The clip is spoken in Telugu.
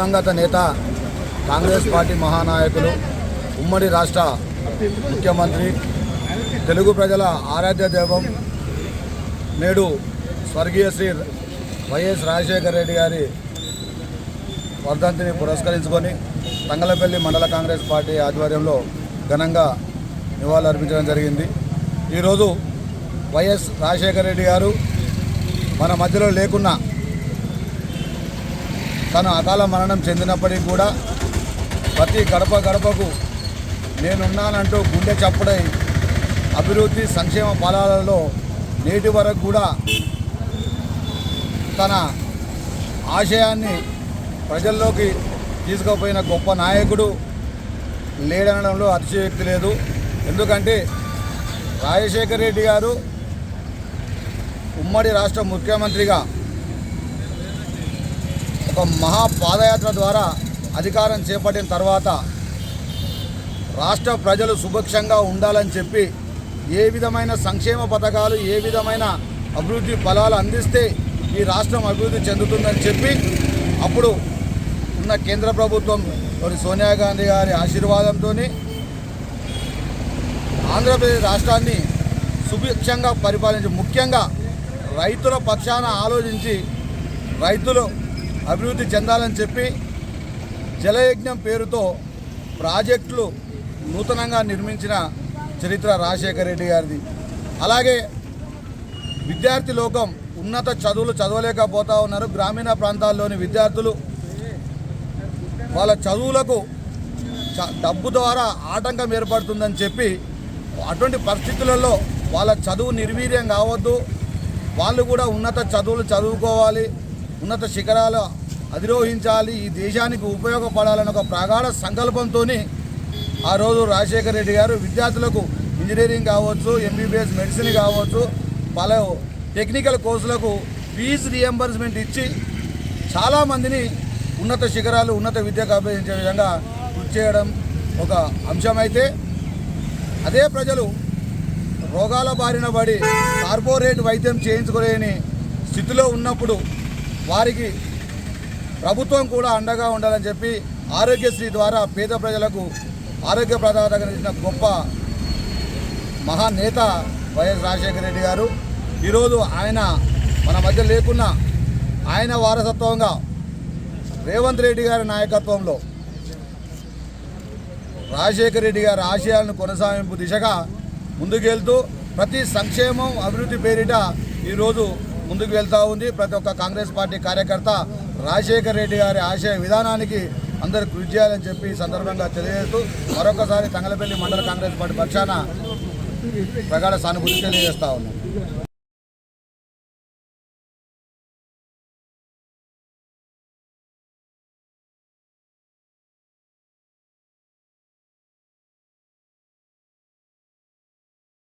దివంగత నేత కాంగ్రెస్ పార్టీ మహానాయకులు ఉమ్మడి రాష్ట్ర ముఖ్యమంత్రి తెలుగు ప్రజల ఆరాధ్య దైవం నేడు స్వర్గీయ శ్రీ వైఎస్ రాజశేఖర రెడ్డి గారి వర్ధంతిని పురస్కరించుకొని తంగలపల్లి మండల కాంగ్రెస్ పార్టీ ఆధ్వర్యంలో ఘనంగా నివాళులర్పించడం జరిగింది. ఈరోజు వైఎస్ రాజశేఖర రెడ్డి గారు మన మధ్యలో లేకున్నా తను అకాల మరణం చెందినప్పటికీ కూడా ప్రతి గడప గడపకు నేనున్నానంటూ గుండె చప్పుడై అభివృద్ధి సంక్షేమ ఫలాలలో నేటి వరకు కూడా తన ఆశయాన్ని ప్రజల్లోకి తీసుకుపోయిన గొప్ప నాయకుడు లేడనడంలో అతిశయోక్తి లేదు. ఎందుకంటే రాజశేఖర రెడ్డి గారు ఉమ్మడి రాష్ట్ర ముఖ్యమంత్రిగా ఒక మహా పాదయాత్ర ద్వారా అధికారం చేపట్టిన తర్వాత రాష్ట్ర ప్రజలు సుభిక్షంగా ఉండాలని చెప్పి ఏ విధమైన సంక్షేమ పథకాలు ఏ విధమైన అభివృద్ధి ఫలాలు అందిస్తే ఈ రాష్ట్రం అభివృద్ధి చెందుతుందని చెప్పి అప్పుడు ఉన్న కేంద్ర ప్రభుత్వం సోనియా గాంధీ గారి ఆశీర్వాదంతో ఆంధ్రప్రదేశ్ రాష్ట్రాన్ని సుభిక్షంగా పరిపాలించి ముఖ్యంగా రైతుల పక్షాన ఆలోచించి రైతులు అభివృద్ధి చెందాలని చెప్పి జలయజ్ఞం పేరుతో ప్రాజెక్టులు నూతనంగా నిర్మించిన చరిత్ర రాజశేఖర రెడ్డి గారిది. అలాగే విద్యార్థి లోకం ఉన్నత చదువులు చదవలేకపోతా ఉన్నారు. గ్రామీణ ప్రాంతాల్లోని విద్యార్థులు వాళ్ళ చదువులకు డబ్బు ద్వారా ఆటంకం ఏర్పడుతుందని చెప్పి అటువంటి పరిస్థితులలో వాళ్ళ చదువు నిర్వీర్యం కావద్దు. వాళ్ళు కూడా ఉన్నత చదువులు చదువుకోవాలి. ఉన్నత శిఖరాలు అధిరోహించాలి ఈ దేశానికి ఉపయోగపడాలని ఒక ప్రగాఢ సంకల్పంతో ఆ రోజు రాజశేఖర రెడ్డి గారు విద్యార్థులకు ఇంజనీరింగ్ కావచ్చు ఎంబీబీఎస్ మెడిసిన్ కావచ్చు పలు టెక్నికల్ కోర్సులకు ఫీజు రియంబర్స్మెంట్ ఇచ్చి చాలామందిని ఉన్నత శిఖరాలు ఉన్నత విద్యకు అభ్యసించే విధంగా కృషి చేయడం ఒక అంశమైతే అదే ప్రజలు రోగాల బారిన పడి కార్పొరేట్ వైద్యం చేయించుకోలేని స్థితిలో ఉన్నప్పుడు వారికి ప్రభుత్వం కూడా అండగా ఉండాలని చెప్పి ఆరోగ్యశ్రీ ద్వారా పేద ప్రజలకు ఆరోగ్య ప్రదాత గొప్ప మహానేత వైఎస్ రాజశేఖర రెడ్డి గారు. ఈరోజు ఆయన మన మధ్య లేకున్నా ఆయన వారసత్వంగా రేవంత్ రెడ్డి గారి నాయకత్వంలో రాజశేఖర రెడ్డి గారి ఆశయాలను కొనసాగింపు దిశగా ముందుకెళ్తూ ప్రతి సంక్షేమం అభివృద్ధి పేరిట ఈరోజు ముందుకు వెళ్తూ ఉంది. ప్రతి ఒక్క కాంగ్రెస్ పార్టీ కార్యకర్త రాజశేఖర్ రెడ్డి గారి ఆశయ విధానానికి అందరూ కృషి చేయాలని చెప్పి ఈ సందర్భంగా తెలియజేస్తూ మరొకసారి తంగలపల్లి మండల కాంగ్రెస్ పార్టీ పక్షాన ప్రగాఢ సానుభూతి తెలియజేస్తా ఉన్నాం.